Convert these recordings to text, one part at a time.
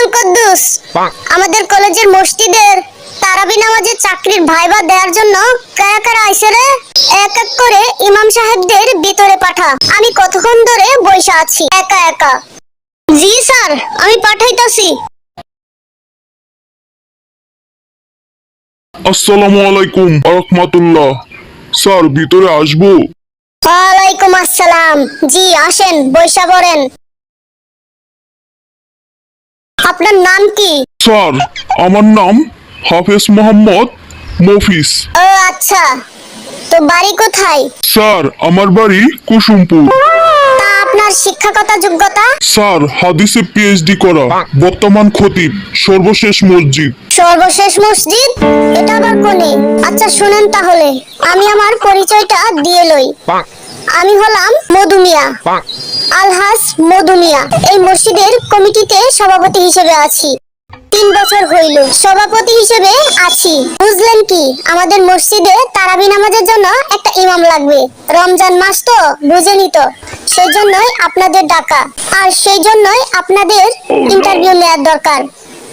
আব্দুল কুদ্দুস। আমাদের কলেজের মসজিদের তারাবি নামাজের চাকরির ভাইবা দেওয়ার জন্য কারা কারা আইসে রে এক এক করে ইমাম সাহেবদের ভিতরে পাঠা। আমি কতক্ষণ ধরে বসে আছি? একা একা। জি স্যার আমি পাঠাইতাছি। আসসালামু আলাইকুম রহমাতুল্লাহ স্যার ভিতরে আসব। ওয়ালাইকুম আসসালাম। জি আসেন বৈশা পড়েন আপনার নাম কি? স্যার আমার নাম হাফেজ মোহাম্মদ মফিস ও আচ্ছা। তো বাড়ি কোথায়? স্যার আমার বাড়ি কুসুমপুর। তা আপনার শিক্ষাগত যোগ্যতা? স্যার হাদিসে পিএইচডি করা বর্তমান খতিব সর্বশেষ মসজিদ। সর্বশেষ মসজিদ? এটা আবার কোনে? আচ্ছা শুনেন তাহলে। আমি আমার পরিচয়টা দিয়ে লই। আমি হলাম মধুমিয়া। আলহাস মধুমিয়া এই মসজিদের কমিটিতে সভাপতি হিসেবে আছি। তিন বছর হইল। সভাপতি হিসেবে আছি। বুঝলেন কি আমাদের মসজিদে তারাবি নামাজের জন্য একটা ইমাম লাগবে। রমজান মাস তো বুঝেনি তো সেই জন্যই আপনাদের ডাকা। আর সেই জন্যই আপনাদের ইন্টারভিউ নেওয়ার দরকার।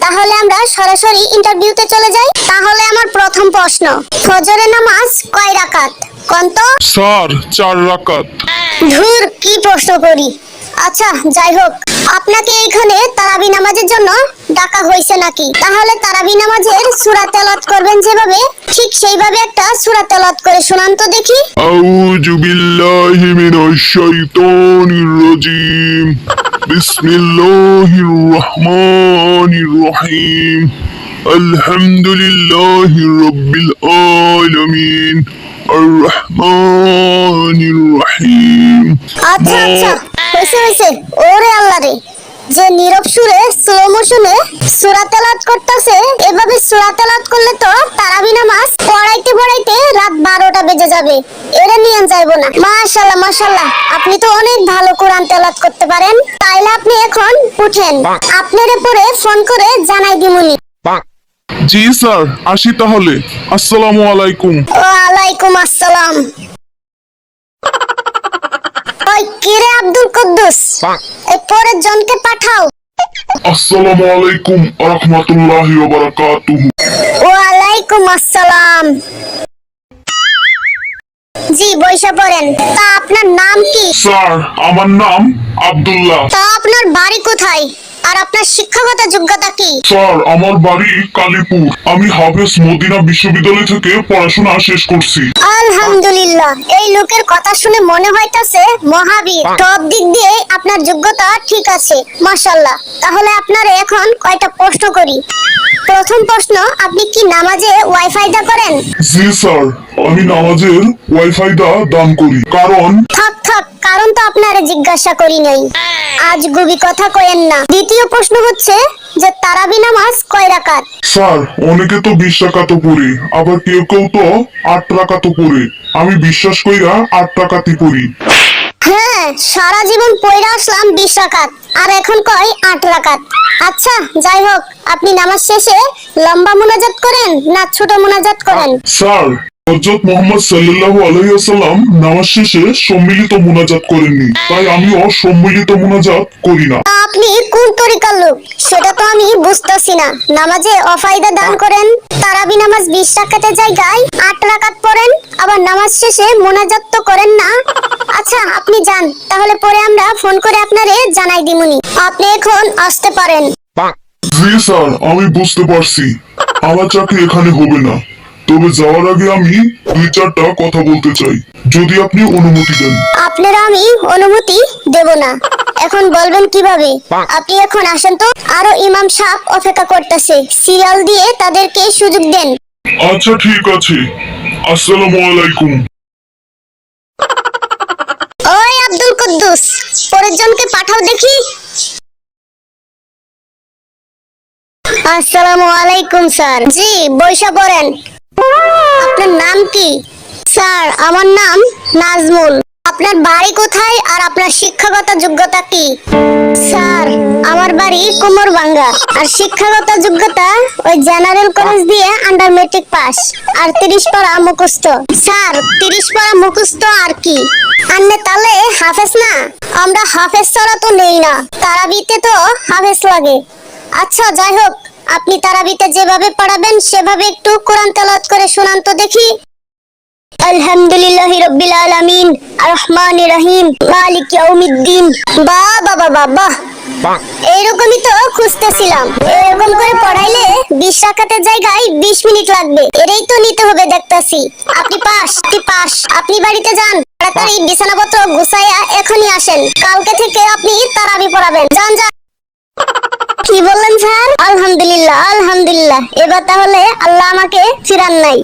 তাহলে আমরা সরাসরি ইন্টারভিউতে চলে যাই। তাহলে আমার প্রথম প্রশ্ন ফজরের নামাজ কয় রাকাত? কন্ত? স্যার চার রাকাত। ধুর কি প্রশ্ন করি। আচ্ছা যাই হোক আপনাকে এখানে তারাবি নামাজের জন্য ডাকা হয়েছে নাকি? তাহলে তারাবি নামাজের সূরা তেলাওয়াত করবেন যেভাবে ঠিক সেইভাবে একটা সূরা তেলাওয়াত করে শোনান তো দেখি। আউযু বিল্লাহি মিনাশ শাইতানির রাজিম। আর রহমানির রহিম আচ্ছা আচ্ছা হয়েছে হয়েছে ওরে আল্লাহ রে। যে নীরব সুরে স্লো মোশনে সূরা তেলাওয়াত করতেছে এভাবে সূরা তেলাওয়াত করলে তো তারাবি নামাজ পড়াইতে পড়াইতে রাত 12টা বেজে যাবে। এরা নিয়ে যাইবো না। মাশাআল্লাহ মাশাআল্লাহ আপনি তো অনেক ভালো কোরআন তেলাওয়াত করতে পারেন। আপনি এখন উঠেন। আপনার পরে ফোন করে জানাই দিমুনি জি স্যার আসি তাহলে। আসসালামু আলাইকুম। ওয়ালাইকুম আসসালাম। ওই কিরে আব্দুল কুদ্দুস? এই পরের জনকে পাঠাও। আসসালামু আলাইকুম রহমতুল্লাহি ওয়া বারাকাতুহু। ওয়ালাইকুম আসসালাম। জি বৈশা পড়েন। তা আপনার নাম কি? স্যার আমার নাম আব্দুল্লাহ। তা আপনার বাড়ি আপনার শিক্ষাগত যোগ্যতা কি? স্যার আমার বাড়ি কালীপুর। আমি হাফেজ মদিনা বিশ্ববিদ্যালয় থেকে পড়াশোনা শেষ করছি। আলহামদুলিল্লাহ। এই লোকের কথা শুনে মনে হইতাছে মহাবীর সব দিক দিয়ে আপনার যোগ্যতা ঠিক আছে মাশাল্লাহ তাহলে আপনার এখন কয়টা প্রশ্ন করি? প্রথম প্রশ্ন আপনি কি নামাজে ওয়াইফাই দা করেন? জি স্যার। আমি নামাজের ওয়াইফাই দা দান করি। কারণ থাক কারণ তো আপনারে জিজ্ঞাসা করি নাই। আজ গুবি কথা কয়েন না। দ্বিতীয় প্রশ্ন হচ্ছে যে তারাবি নামাজ কয় রাকাত? স্যার অনেকে তো বিশ টাকা তো পড়ে আবার কেউ কেউ তো আট টাকা তো পড়ে। আমি বিশ্বাস কইরা আট টাকাতে পড়ি। হ্যাঁ সারা জীবন পয়রা আসলাম বিশ রাকাত আর এখন কয় আট রাকাত। আচ্ছা যাই হোক আপনি নামাজ শেষে লম্বা মুনাজাত করেন না ছোট মুনাজাত করেন? স্যার হযরত মোহাম্মদ সাল্লাল্লাহু আলাইহি নামাজ শেষে সম্মিলিত মুনাজাত করেননি। তাই আমিও সম্মিলিত মুনাজাত করি না। আপনি কোন তরিকার লোক? সেটা তো আমি বুঝতেছি না। নামাজে অফায়দা দান করেন তারাবি নামাজ বিশ রাকাতের জায়গায় আট রাকাত পড়েন আবার নামাজ শেষে মোনাজাত তো করেন না। আচ্ছা আপনি যান তাহলে পরে আমরা ফোন করে আপনারে জানাই দিমুনি। আপনি এখন আসতে পারেন। জি স্যার আমি বুঝতে পারছি। আমার চাকরি এখানে হবে না। তবে যাওয়ার আগে আমি দুই চারটা কথা বলতে চাই। যদি আপনি অনুমতি দেন। আপনারা আমি অনুমতি দেব না। এখন বলবেন কীভাবে? আপনি এখন আসেন তো। আরও ইমাম সাহেব অপেক্ষা করতেছে। সিরিয়াল দিয়ে তাদেরকে সুযোগ দেন। আচ্ছা ঠিক আছে। আসসালামু আলাইকুম। ওই আব্দুল কুদ্দুস পরের জনকে পাঠাও দেখি। আসসালামু আলাইকুম স্যার। জি বৈশা পড়েন আপনার নাম কি? স্যার, আমার নাম নাজমুল। আপনার বাড়ি কোথায় আর আপনার শিক্ষাগত যোগ্যতা কি? স্যার, আমার বাড়ি কুমোরবাঙ্গা। আর শিক্ষাগত যোগ্যতা ওই জেনারেল কলেজ দিয়ে আন্ডার মেট্রিক পাস আর তিরিশ পারা মুখস্থ। স্যার, তিরিশ পারা মুখস্থ আর কি? আন্নে তালে হাফেজ না? আমরা হাফেজ ছাড়া তো নেই না। তারাবিতে তো হাফেজ লাগে। আচ্ছা যাই হোক আপনি তারাবিতে যেভাবে পড়াবেন, সেভাবে একটু কোরআন তেলাওয়াত করে শোনান তো দেখি। আলহামদুলিল্লাহ রব্বিল আলামিন আর রহমান রহিম, মালিক ইয়াউমিদ্দিন। বাবা এইরকমই তো খুঁজতেছিলাম। এরকম করে পড়াইলে বিশ জায়গায় বিশ মিনিট লাগবে। এটাই তো নিতে হবে দেখতাছি। আপনি পাস পাস। আপনি বাড়িতে যান, তাড়াতাড়ি বিছানাপত্র গুছাইয়া এখনই আসেন। কালকে থেকে আপনি তারাবি পড়াবেন। যান যান। কি বললেন স্যার? আলহামদুলিল্লাহ আলহামদুলিল্লাহ। এবার তাহলে আল্লাহ আমাকে চিরান নাই।